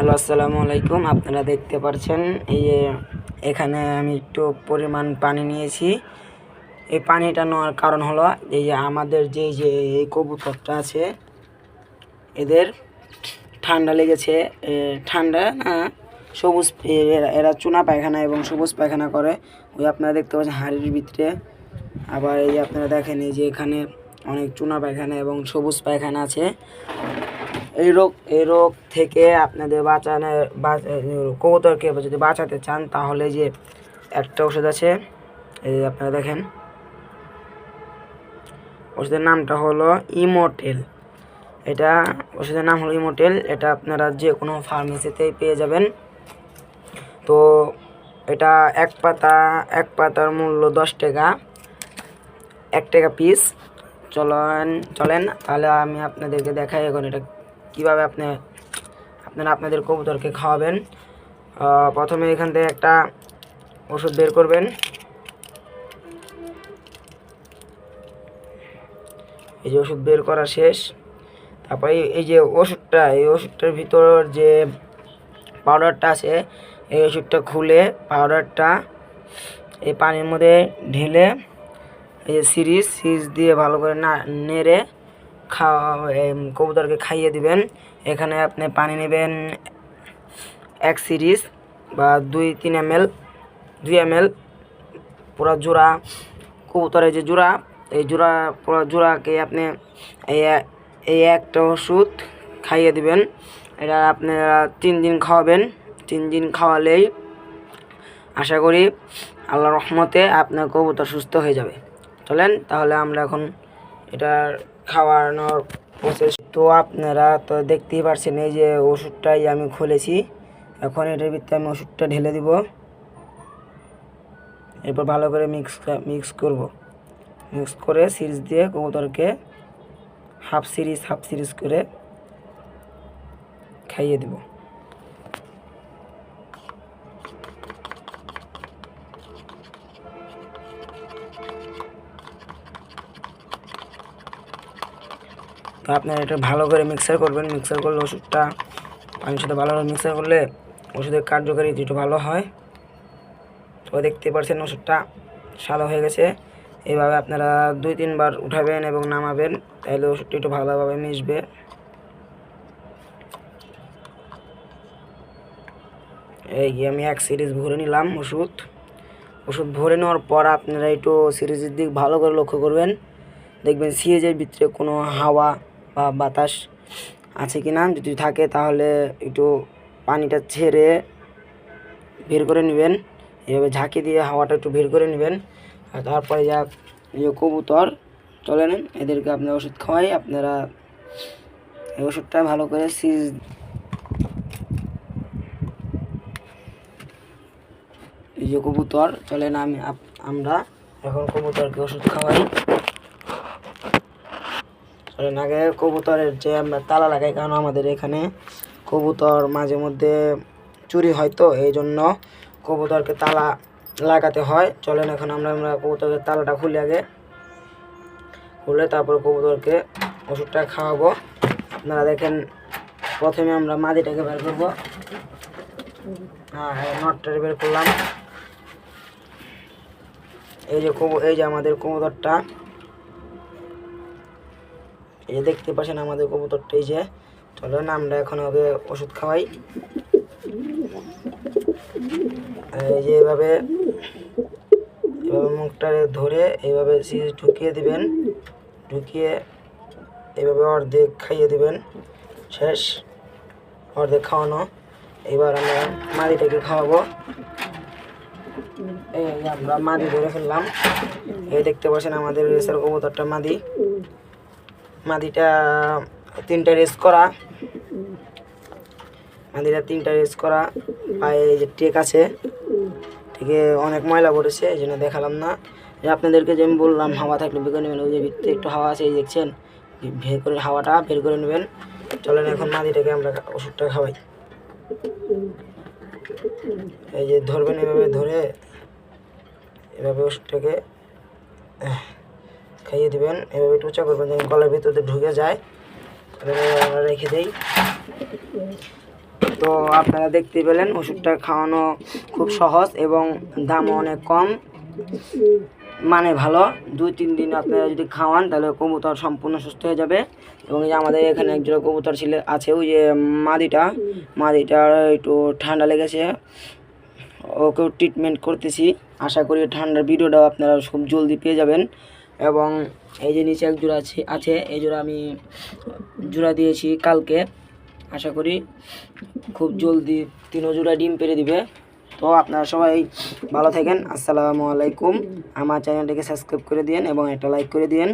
Hello, আসসালামু আলাইকুম। আপনারা দেখতে পাচ্ছেন এই যে এখানে আমি একটু পরিমাণ পানি নিয়েছি। এই পানিটা নেওয়ার কারণ হলো, এই যে আমাদের যে যে এই কবুতরটা আছে, এদের ঠান্ডা লেগেছে। ঠান্ডা না, সবুজ এরা চুনা পায়খানা এবং সবুজ পায়খানা করে। ওই আপনারা দেখতে পাচ্ছেন হাড়ির ভিতরে। আবার এই যে আপনারা দেখেন, এই যে এখানে অনেক চুনা পায়খানা এবং সবুজ পায়খানা আছে। এই রোগ এই রোগ থেকে আপনাদের বাঁচানোর বাঁচ- কবুতরকে যদি বাঁচাতে চান, তাহলে যে একটা ওষুধ আছে, এই আপনারা দেখেন। ওষুধের নামটা হলো ইমোটেল। এটা ওষুধের নাম হলো ইমোটেল। এটা আপনারা যে কোনো ফার্মেসিতেই পেয়ে যাবেন। তো এটা এক পাতা, এক পাতার মূল্য দশ টাকা। এক টাকা পিস। চলেন চলেন, তাহলে আমি আপনাদেরকে দেখাই এখন এটা কীভাবে আপনি, আপনারা আপনাদের কবুতরকে খাওয়াবেন প্রথমে এখান থেকে একটা ওষুধ বের করবেন। এই যে ওষুধ বের করা শেষ। তারপরে এই- যে ওষুধটা, এই ওষুধটার ভিতর যে পাউডারটা আছে, এই ওষুধটা খুলে পাউডারটা এই পানির মধ্যে ঢেলে, এই যে সিরিজ সিরিজ দিয়ে ভালো করে না নেড়ে খাওয়া কবুতরকে খাইয়ে দিবেন। এখানে আপনি পানি নেবেন এক সিরিজ বা দুই, তিন এম এল দুই এম এল পুরো জোড়া, কবুতরের যে জোড়া, এই জোড়া, পুরো জোড়াকে আপনি এই একটা ওষুধ খাইয়ে দিবেন। এটা আপনারা তিন দিন খাওয়াবেন। তিন দিন খাওয়ালেই আশা করি আল্লাহ রহমতে আপনার কবুতর সুস্থ হয়ে যাবে। চলেন, তাহলে আমরা এখন এটার খাওয়ানোর প্রসেস তো আপনারা তো দেখতেই পারছেন, এই যে ওষুধটাই আমি খুলেছি। এখন এটার ভিতরে আমি ওষুধটা ঢেলে দিব। এরপর ভালো করে মিক্স মিক্স করব। মিক্স করে সিরিজ দিয়ে কবুতরকে হাফ সিরিজ হাফ সিরিজ করে খাইয়ে দেব। তো আপনারা এটা ভালো করে মিক্সার করবেন। মিক্সার করলে ওষুধটা পানির সাথে ভালোভাবে মিক্সার করলে ওষুধের কার্যকারিতা একটু ভালো হয়। তো দেখতে পাচ্ছেন ওষুধটা সাদা হয়ে গেছে। এইভাবে আপনারা দুই তিনবার উঠাবেন এবং নামাবেন, তাহলে ওষুধটা একটু ভালোভাবে মিশবে। এই যে আমি এক সিরিজ ভরে নিলাম ওষুধ। ওষুধ ভরে নেওয়ার পর আপনারা একটু সিরিজের দিক ভালো করে লক্ষ্য করবেন। দেখবেন সিরিজের ভিতরে কোনো হাওয়া বা বাতাস আছে কি না যদি থাকে তাহলে একটু পানিটা ছেড়ে বের করে নেবেন। এভাবে ঝাঁকি দিয়ে হাওয়াটা একটু বের করে নেবেন। আর তারপরে যা যে কবুতর চলে নেন এদেরকে আপনার ওষুধ খাওয়াই। আপনারা এই ওষুধটা ভালো করে সিজ এই যে কবুতর আমি আমরা এখন কবুতরকে ওষুধ খাওয়াই। চলেন আগে কবুতরের যে আমরা তালা লাগাই, কারণ আমাদের এখানে কবুতর মাঝে মধ্যে চুরি হয় তো, এই জন্য কবুতরকে তালা লাগাতে হয়। চলেন এখন আমরা আমরা কবুতরের তালাটা খুলে আগে। খুলে তারপর কবুতরকে ওষুধটা খাওয়াবো। আপনারা দেখেন, প্রথমে আমরা মাদিটাকে বের করব। হ্যাঁ নটটা বের করলাম। এই যে কবু, এই যে আমাদের কবুতরটা এই যে দেখতে পাচ্ছেন আমাদের কবুতরটা, এই যে চলেন আমরা এখন ওকে ওষুধ খাওয়াই। এই যে এভাবে এভাবে মুখটা ধরে এইভাবে সিরিজ ঢুকিয়ে দিবেন, ঢুকিয়ে এইভাবে অর্ধেক খাইয়ে দিবেন। শেষ, অর্ধেক খাওয়ানো। এবার আমরা মাদিটাকে খাওয়াবো। এই আমরা মাদি ধরে ফেললাম। এই দেখতে পাচ্ছেন আমাদের রেসের কবুতরটা মাদি মাদিটা তিনটা রেস করা। মাদিটা তিনটা রেস করা। পায়ে যে টেক আছে। থেকে অনেক ময়লা পড়েছে, এই জন্য দেখালাম না। আপনাদেরকে যে আমি বললাম, হাওয়া থাকলে বের করে নেবেন, ওই যে ভিতরে একটু হাওয়া আছে, এই দেখছেন? বের করে হাওয়াটা বের করে নেবেন। চলেন এখন মাদিটাকে আমরা ওষুধটা খাওয়াই। এই যে ধরবেন এভাবে ধরে, এভাবে ওষুধটাকে খাইয়ে দেবেন। এভাবে একটু উঁচা করবেন যেন গলার ভিতরে ঢুকে যায়। আমরা রেখে দিই। তো আপনারা দেখতে পেলেন, ওষুধটা খাওয়ানো খুব সহজ এবং দামও অনেক কম। মানে ভালো। দুই, তিন দিন আপনারা যদি খাওয়ান, তাহলে কবুতর সম্পূর্ণ সুস্থ হয়ে যাবে। এবং আমাদের এখানে একজন কবুতর ছিল, আছে ওই যে মাদিটা। মাদিটার একটু ঠান্ডা লেগেছে। ওকেও ট্রিটমেন্ট করতেছি। আশা করি ঠান্ডার ভিডিওটাও আপনারা খুব জলদি পেয়ে যাবেন। এবং এই যে নিচে এক জোড়া আছে আছে, এই জোড়া আমি জোড়া দিয়েছি কালকে। আশা করি খুব জলদি তিনও জোড়া ডিম পেরে দিবে। তো আপনারা সবাই ভালো থাকেন। আসসালামু আলাইকুম। আমার চ্যানেলটিকে সাবস্ক্রাইব করে দিন এবং একটা লাইক করে দিন